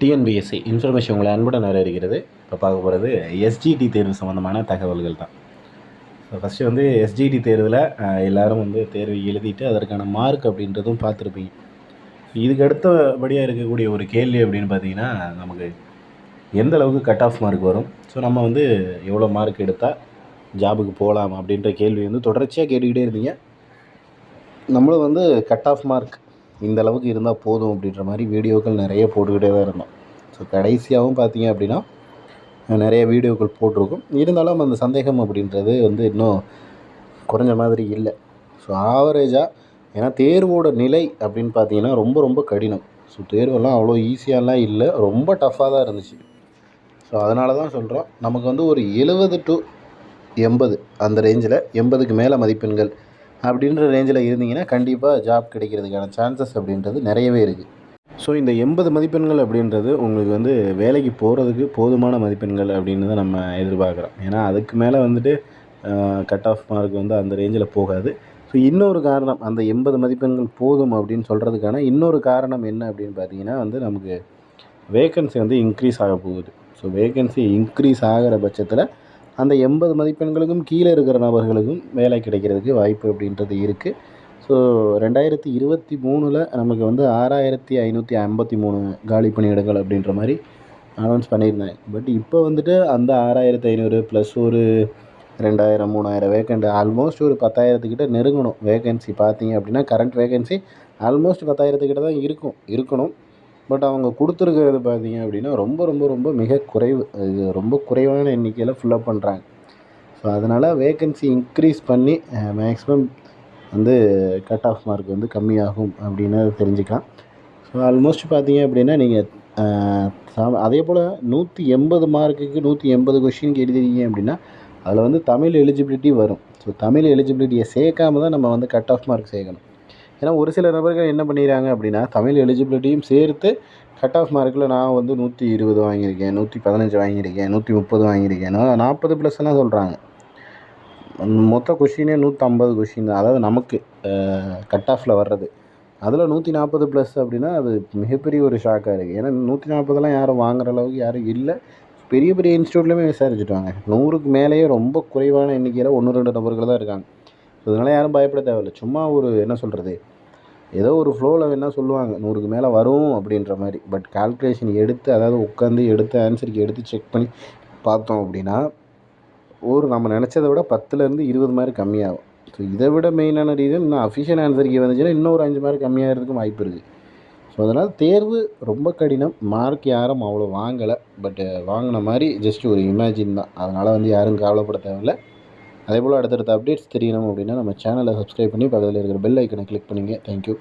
TNPSC information உங்களை அன்புடன் இருக்கிறது இப்போ பார்க்க போகிறது எஸ்ஜிடி தேர்வு சம்மந்தமான தகவல்கள் தான். ஸோ ஃபஸ்ட்டு வந்து எஸ்ஜிடி தேர்வில் எல்லோரும் வந்து தேர்வு எழுதிட்டு அதற்கான மார்க் அப்படின்றதும் பார்த்துருப்பீங்க. இதுக்கு அடுத்தபடியாக இருக்கக்கூடிய ஒரு கேள்வி அப்படின்னு பார்த்தீங்கன்னா நமக்கு எந்த அளவுக்கு கட் ஆஃப் மார்க் வரும்? ஸோ நம்ம வந்து எவ்வளோ மார்க் எடுத்தால் ஜாபுக்கு போகலாம் அப்படின்ற கேள்வி வந்து தொடர்ச்சியாக கேட்டுக்கிட்டே இருந்தீங்க. நம்மளும் வந்து கட் ஆஃப் மார்க் இந்த அளவுக்கு இருந்தால் போதும் அப்படின்ற மாதிரி வீடியோக்கள் நிறைய போட்டுக்கிட்டே தான் இருந்தோம். ஸோ கடைசியாகவும் பார்த்தீங்க அப்படின்னா நிறைய வீடியோக்கள் போட்டிருக்கும். இருந்தாலும் அந்த சந்தேகம் அப்படின்றது வந்து இன்னும் குறைஞ்ச மாதிரி இல்லை. ஸோ ஆவரேஜாக ஏன்னா தேர்வோட நிலை அப்படின்னு பார்த்தீங்கன்னா ரொம்ப ரொம்ப கடினம். ஸோ தேர்வெல்லாம் அவ்வளோ ஈஸியாலாம் இல்லை. ரொம்ப டஃப்பாக தான் இருந்துச்சு. ஸோ அதனால தான் சொல்கிறோம் நமக்கு வந்து ஒரு எழுபது டு எண்பது அந்த ரேஞ்சில் எண்பதுக்கு மேலே மதிப்பெண்கள் அப்படின்ற ரேஞ்சில் இருந்தீங்கன்னா கண்டிப்பாக ஜாப் கிடைக்கிறதுக்கான சான்சஸ் அப்படின்றது நிறையவே இருக்குது ஸோ இந்த எண்பது மதிப்பெண்கள் அப்படின்றது உங்களுக்கு வந்து வேலைக்கு போகிறதுக்கு போதுமான மதிப்பெண்கள் அப்படின்னு தான் நம்ம எதிர்பார்க்குறோம். ஏன்னா அதுக்கு மேலே வந்துட்டு கட் ஆஃப் மார்க் வந்து அந்த ரேஞ்சில் போகாது. ஸோ இன்னொரு காரணம் அந்த எண்பது மதிப்பெண்கள் போதும் அப்படின்னு சொல்கிறதுக்கான இன்னொரு காரணம் என்ன அப்படின்னு பார்த்தீங்கன்னா வந்து நமக்கு வேக்கன்சி வந்து இன்க்ரீஸ் ஆக போகுது. ஸோ வேக்கன்சி இன்க்ரீஸ் ஆகிற பட்சத்தில் அந்த எண்பது மதிப்பெண்களுக்கும் கீழே இருக்கிற நபர்களுக்கும் வேலை கிடைக்கிறதுக்கு வாய்ப்பு அப்படின்றது இருக்குது ஸோ ரெண்டாயிரத்தி இருபத்தி மூணில் நமக்கு வந்து ஆறாயிரத்தி ஐநூற்றி ஐம்பத்தி மூணு காலி பணியிடங்கள் அப்படின்ற மாதிரி அனௌன்ஸ் பண்ணியிருந்தாங்க பட் இப்போ வந்துட்டு அந்த ஆறாயிரத்தி ஐநூறு ப்ளஸ் ஒரு ரெண்டாயிரம் மூணாயிரம் வேக்கண்ட் ஆல்மோஸ்ட் ஒரு பத்தாயிரத்துக்கிட்ட நெருங்கணும். வேகன்சி பார்த்தீங்க அப்படின்னா கரண்ட் வேகன்சி ஆல்மோஸ்ட் பத்தாயிரத்துக்கிட்ட தான் இருக்கும். இருக்கணும். பட் அவங்க கொடுத்துருக்கிறது பார்த்தீங்க அப்படின்னா ரொம்ப ரொம்ப ரொம்ப மிக குறைவு. இது ரொம்ப குறைவான எண்ணிக்கையில் ஃபில்லப் பண்ணுறாங்க ஸோ அதனால் வேக்கன்சி இன்க்ரீஸ் பண்ணி மேக்ஸிமம் வந்து கட் ஆஃப் மார்க் வந்து கம்மியாகும் அப்படின்னு தெரிஞ்சுக்கலாம். ஸோ ஆல்மோஸ்ட் பார்த்தீங்க அப்படின்னா நீங்கள் அதே போல் நூற்றி எண்பது மார்க்குக்கு நூற்றி எண்பது கொஷினுக்கு எழுதிருக்கீங்க அப்படின்னா அதில் வந்து தமிழ் எலிஜிபிலிட்டி வரும். ஸோ தமிழ் எலிஜிபிலிட்டியை சேர்க்காம தான் நம்ம வந்து கட் ஆஃப் மார்க் சேர்க்கணும். ஏன்னா ஒரு சில நபர்கள் என்ன பண்ணிடுறாங்க அப்படின்னா தமிழ் எலிஜிபிலிட்டியும் சேர்த்து கட் ஆஃப் மார்க்கில் நான் வந்து நூற்றி இருபது வாங்கியிருக்கேன் நூற்றி பதினஞ்சு வாங்கியிருக்கேன் நூற்றி முப்பது வாங்கியிருக்கேன். நாற்பது ப்ளஸ்லாம் சொல்கிறாங்க மொத்த கொஷினே நூற்றம்பது கொஷின் தான். அதாவது நமக்கு கட் ஆஃபில் வர்றது. அதில் நூற்றி நாற்பது ப்ளஸ் அப்படின்னா அது மிகப்பெரிய ஒரு ஷாக்காக இருக்குது ஏன்னா நூற்றி நாற்பதெல்லாம் யாரும் வாங்குற அளவுக்கு யாரும் இல்லை. பெரிய பெரிய இன்ஸ்டியூட்லேயுமே விசாரிச்சுட்டு நூறுக்கு மேலேயே ரொம்ப குறைவான எண்ணிக்கையில் ஒன்று ரெண்டு நபர்கள் தான் இருக்காங்க. ஸோ இதனால் யாரும் பயப்பட தேவையில்லை. சும்மா ஒரு என்ன சொல்கிறது ஏதோ ஒரு ஃப்ளோவில் வேணால் சொல்லுவாங்க. நூறுக்கு மேலே வரும் அப்படின்ற மாதிரி. பட் கால்குலேஷன் எடுத்து அதாவது உட்காந்து எடுத்து ஆன்சருக்கு எடுத்து செக் பண்ணி பார்த்தோம் அப்படின்னா ஒரு நம்ம நினச்சதை விட பத்துலேருந்து இருபது மார்க் கம்மியாகும். ஸோ இதை விட மெயினான ரீசன் இன்னும் அஃபிஷியல் ஆன்சருக்கு வந்துச்சுன்னா இன்னும் ஒரு அஞ்சு மார்க் கம்மியாகிறதுக்கும் வாய்ப்பு இருக்குது ஸோ அதனால் தேர்வு ரொம்ப கடினம். மார்க் யாரும் அவ்வளோ வாங்கலை. பட்டு வாங்கின மாதிரி ஜஸ்ட் ஒரு இமேஜின் தான். அதனால் வந்து யாரும் கவலைப்பட தேவையில்லை. அதே போல் அடுத்தடுத்த அப்டேட்ஸ் தெரியணும் அப்படின்னா நம்ம சேனலை சப்ஸ்கிரைப் பண்ணி பக்கத்தில் இருக்கிற பெல் ஐக்கனை கிளிக் பண்ணுங்கள் தேங்க்யூ